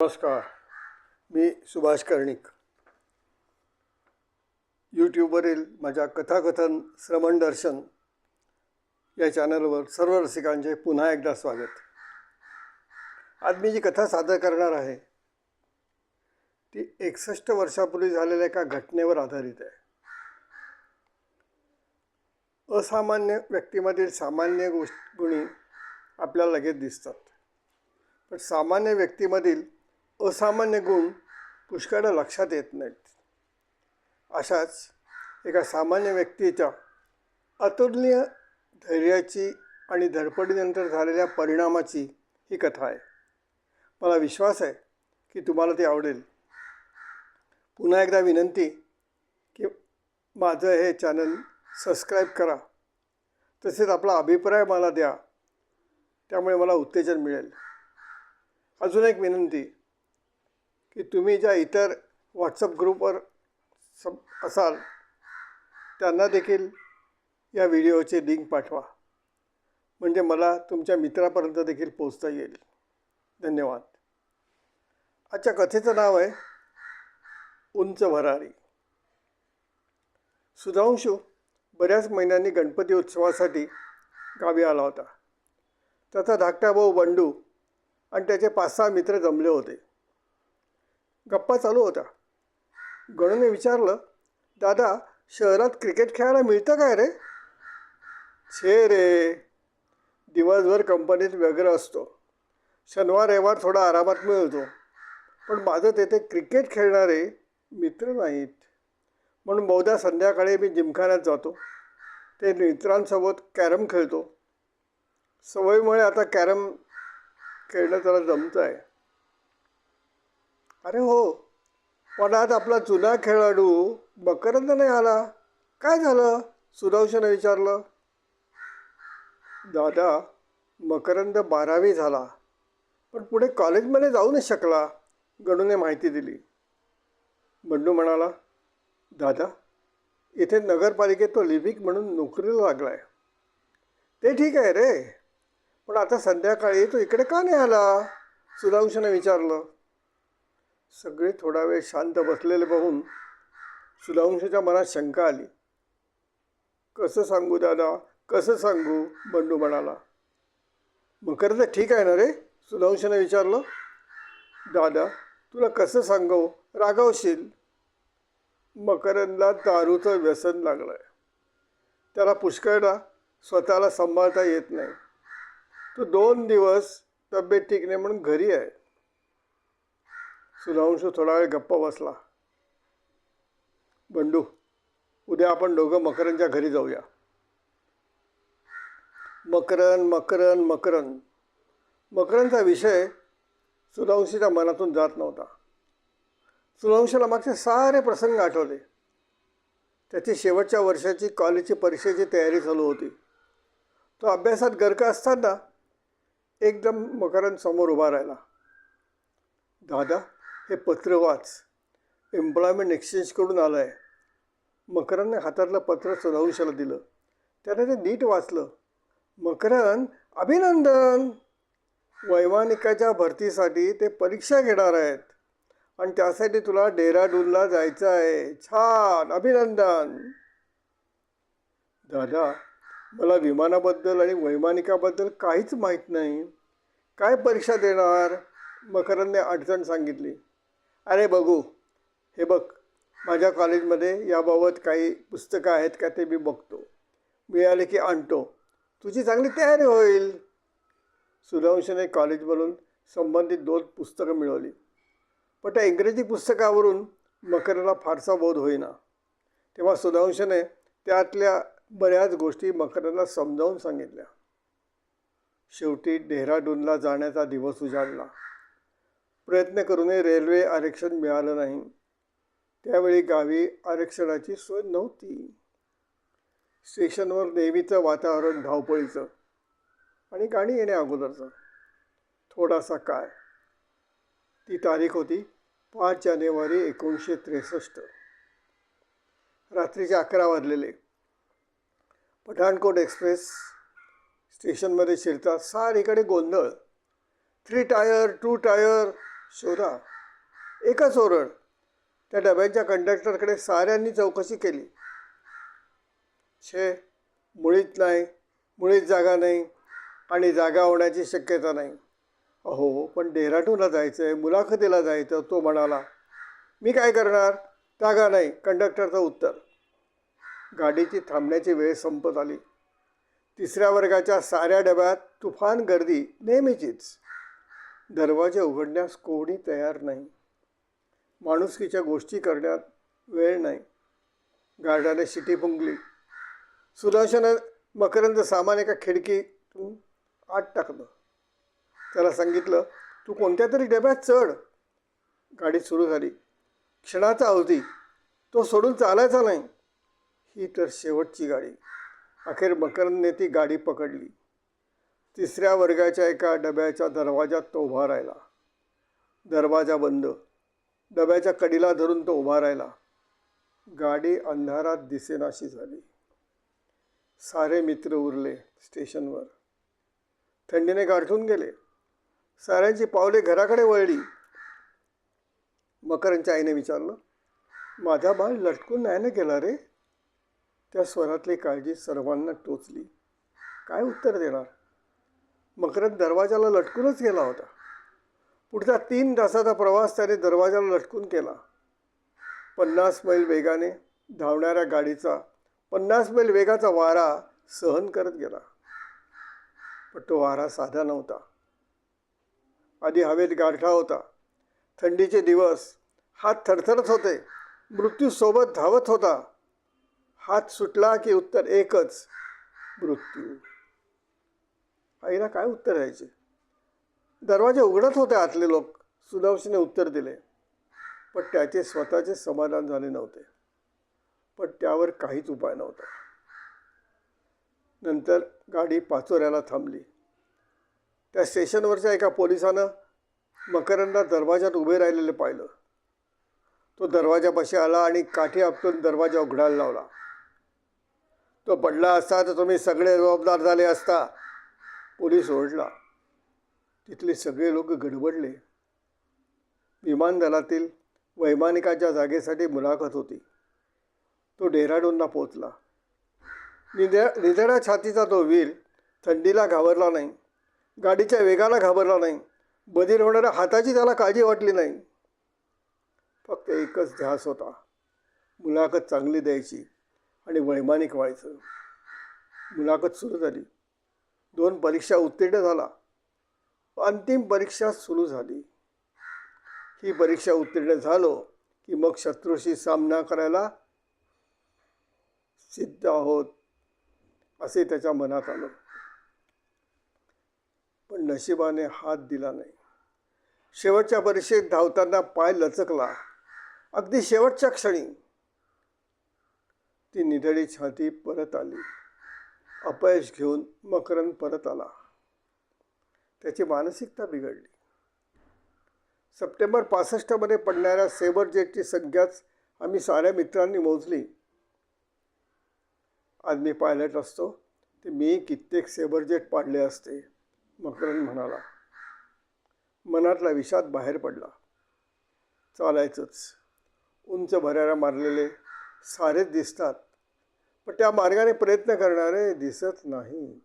नमस्कार मी सुभाष कर्णिक. यूट्यूबवरील माझ्या कथाकथन श्रवण दर्शन या चॅनलवर सर्व रसिकांचे पुन्हा एकदा स्वागत. आज मी जी कथा सादर करणार आहे ती एकसष्ट वर्षापूर्वी झालेल्या एका घटनेवर आधारित आहे. असामान्य व्यक्तीमधील सामान्य गोष्ट गुणी आपल्याला लगेच दिसतात. पण सामान्य व्यक्तीमधील असामान्य गुण पुष्कळ लक्षात येत नाहीत. अशाच एका सामान्य व्यक्तीच्या अतुलनीय धैर्याची आणि धडपडीनंतर झालेल्या परिणामाची ही कथा आहे. मला विश्वास आहे की तुम्हाला ती आवडेल. पुन्हा एकदा विनंती की माझं हे चॅनल सबस्क्राईब करा. तसेच आपला अभिप्राय मला द्या. त्यामुळे मला उत्तेजन मिळेल. अजून एक विनंती. की तुम्ही ज्या इतर व्हॉट्सअप ग्रुपवर सब असाल त्यांना देखील या व्हिडिओचे लिंक पाठवा. म्हणजे मला तुमच्या मित्रापर्यंत देखील पोचता येईल. धन्यवाद. आजच्या कथेचं नाव आहे उंच भरारी. सुधांशू बऱ्याच महिन्यांनी गणपती उत्सवासाठी गावी आला होता. त्याचा धाकटा भाऊ बंडू आणि त्याचे पाच सहा मित्र जमले होते. गप्पा चालू होत्या. गणूने विचारलं दादा शहरात क्रिकेट खेळायला मिळतं काय रे? छे रे दिवसभर कंपनीत व्यग्र असतो. शनिवार रविवार थोडा आरामात मिळतो. पण माझं तेथे क्रिकेट खेळणारे मित्र नाहीत. म्हणून बहुधा संध्याकाळी मी जिमखान्यात जातो. ते मित्रांसोबत कॅरम खेळतो. सवयीमुळे आता कॅरम खेळणं त्याला जमतं आहे अरे हो. पण आज आपला जुना खेळाडू मकरंद नाही आला. काय झालं? सुदर्शनं विचारलं. दादा मकरंद बारावी झाला. पण पुढे कॉलेजमध्ये जाऊ नाही शकला गणूने माहिती दिली. बंडू म्हणाला दादा इथे नगरपालिकेत तो लिपिक म्हणून नोकरीला लागला आहे ते ठीक आहे रे. पण आता संध्याकाळी तो इकडे का नाही आला? सुधांशनं विचारलं. सगळे थोडा वेळ शांत बसलेले बघून सुधांशूच्या मनात शंका आली. कसं सांगू दादा? कसं सांगू? बंडू म्हणाला. मकरंद ठीक आहे ना रे? सुधांशनं विचारलं. दादा तुला कसं सांगू? रागावशील. मकरंदला दारूचं व्यसन लागलं आहे त्याला पुष्कळदा स्वतःला सांभाळता येत नाही. तो दोन दिवस तब्येत ठीक नाही म्हणून घरी आहे. सुधांशू थोडा वेळ गप्पा बसला. बंडू उद्या आपण दोघं मकरनच्या घरी जाऊया. मकरन मकरन मकरन मकरनचा विषय सुधांशीच्या मनातून जात नव्हता. सुधांशूला मागचे सारे प्रसंग आठवले. त्याची शेवटच्या वर्षाची कॉलेजची परीक्षेची तयारी चालू होती. तो अभ्यासात गरका असताना एकदम मकरन समोर उभा राहिला. दादा हे पत्र वाच. एम्प्लॉयमेंट एक्सचेंजकडून आलं आहे मकरंदने हातातलं पत्र सुधांशाला दिलं. त्याने ते नीट वाचलं. मकरंद अभिनंदन! वैमानिकाच्या भरतीसाठी ते परीक्षा घेणार आहेत. आणि त्यासाठी तुला डेहराडूनला जायचं आहे. छान! अभिनंदन! दादा मला विमानाबद्दल आणि वैमानिकाबद्दल काहीच माहीत नाही. काय परीक्षा देणार? मकरंदने अडचण सांगितली. अरे बघू हे बघ माझ्या कॉलेजमध्ये याबाबत काही पुस्तकं आहेत का ते मी बघतो. मिळाले की आणतो. तुझी चांगली तयारी होईल. सुधांशने कॉलेजमधून संबंधित दोन पुस्तकं मिळवली. पण त्या इंग्रजी पुस्तकावरून मकरला फारसा बोध होईना. तेव्हा सुधांशने त्यातल्या बऱ्याच गोष्टी मकरला समजावून सांगितल्या. शेवटी डेहराडूनला जाण्याचा दिवस उजाडला. प्रयत्न करूनही रेल्वे आरक्षण मिळालं नाही. त्यावेळी गावी आरक्षणाची सोय नव्हती. स्टेशनवर नेहमीचं वातावरण धावपळीचं आणि गाणी येण्या अगोदरचं. थोडासा काय ती तारीख होती पाच जानेवारी एकोणीसशे त्रेसष्ट. रात्रीचे अकरा वाजलेले. पठाणकोट एक्सप्रेस स्टेशनमध्ये शिरतात सारीकडे गोंधळ. थ्री टायर टू टायर शोधा. एकच ओरड त्या डब्यांच्या कंडक्टरकडे साऱ्यांनी चौकशी केली. छे मुळीच नाही मुळीच जागा नाही आणि जागा होण्याची शक्यता नाही. अहो पण डेहराडूनला जायचं आहे मुलाखतीला जायचं तो म्हणाला मी काय करणार? जागा नाही. कंडक्टरचं उत्तर. गाडीची थांबण्याची वेळ संपत आली. तिसऱ्या वर्गाच्या साऱ्या डब्यात तुफान गर्दी नेहमीचीच. दरवाजे उघडण्यास कोणी तयार नाही. माणुसकीच्या गोष्टी करण्यात वेळ नाही. गार्डाने शिटी फुंकली. सुदर्शनं मकरंद सामान एका खिडकीतून आत टाकलं. त्याला सांगितलं तू कोणत्या तरी डब्यात चढ. गाडी सुरू झाली. क्षणाचा अवधी. तो सोडून चालायचा नाही. ही तर शेवटची गाडी. अखेर मकरंदने ती गाडी पकडली. तिसऱ्या वर्गाच्या एका डब्याच्या दरवाजात तो उभा राहिला. दरवाजा बंद. डब्याच्या कडीला धरून तो उभा राहिला. गाडी अंधारात दिसेनाशी झाली. सारे मित्र उरले स्टेशनवर. थंडीने गारठून गेले. साऱ्यांची पावले घराकडे वळली. मकरांच्या आईने विचारलं माझा बाळ लटकून नाही ना गेला रे? त्या स्वरातली काळजी सर्वांना टोचली. काय उत्तर देणार? मकरंद दरवाजाला लटकूनच गेला होता. पुढचा तीन तासाचा प्रवास त्याने दरवाजाला लटकून केला. पन्नास मैल वेगाने धावणाऱ्या गाडीचा पन्नास मैल वेगाचा वारा सहन करत गेला. पण तो वारा साधा नव्हता. आधी हवेत गारठा होता. थंडीचे दिवस हात थरथरत होते. मृत्यूसोबत धावत होता. हात सुटला की उत्तर एकच मृत्यू. आईला काय उत्तर द्यायचे? दरवाजे उघडत होते आतले लोक. सुदर्शने उत्तर दिले. पण त्याचे स्वतःचे समाधान झाले नव्हते. पण त्यावर काहीच उपाय नव्हता. नंतर गाडी पाचोऱ्याला थांबली. त्या स्टेशनवरच्या एका पोलिसानं मकरंदा दरवाजात उभे राहिलेले पाहिलं. तो दरवाजापाशी आला आणि काठी आपटून दरवाजा उघडायला लावला. तो पडला असता तर तुम्ही सगळे जबाबदार झाले असता. पोलीस ओढला. तिथले सगळे लोक गडबडले. विमानदलातील वैमानिकाच्या जागेसाठी मुलाखत होती. तो डेहराडूनला पोचला निद्या निधड्या छातीचा तो वीर थंडीला घाबरला नाही. गाडीच्या वेगाला घाबरला नाही. बधीर होणाऱ्या हाताची त्याला काळजी वाटली नाही. फक्त एकच ध्यास होता. मुलाखत चांगली द्यायची आणि वैमानिक व्हायचं. मुलाखत सुरू झाली. दोन परीक्षा उत्तीर्ण झाला. अंतिम परीक्षा सुरू झाली. ही परीक्षा उत्तीर्ण झालो की मग शत्रूशी सामना करायला सिद्ध आहोत असे त्याच्या मनात आलं. पण नशिबाने हात दिला नाही. शेवटच्या परीक्षेत धावताना पाय लचकला. अगदी शेवटच्या क्षणी ती निधडी छाती परत आली. अपयश घेऊन मकरंद परत आला. त्याची मानसिकता बिघडली. सप्टेंबर पासष्टमध्ये पडणाऱ्या सेबर जेटची संख्याच आम्ही साऱ्या मित्रांनी मोजली. आज मी पायलट असतो ते मी कित्येक सेबर जेट पाडले असते मकरंद म्हणाला. मनातला विषाद बाहेर पडला. चालायचंच. उंच भऱ्याला मारलेले सारेच दिसतात. पण त्या मार्गाने प्रयत्न करणारे दिसत नाहीत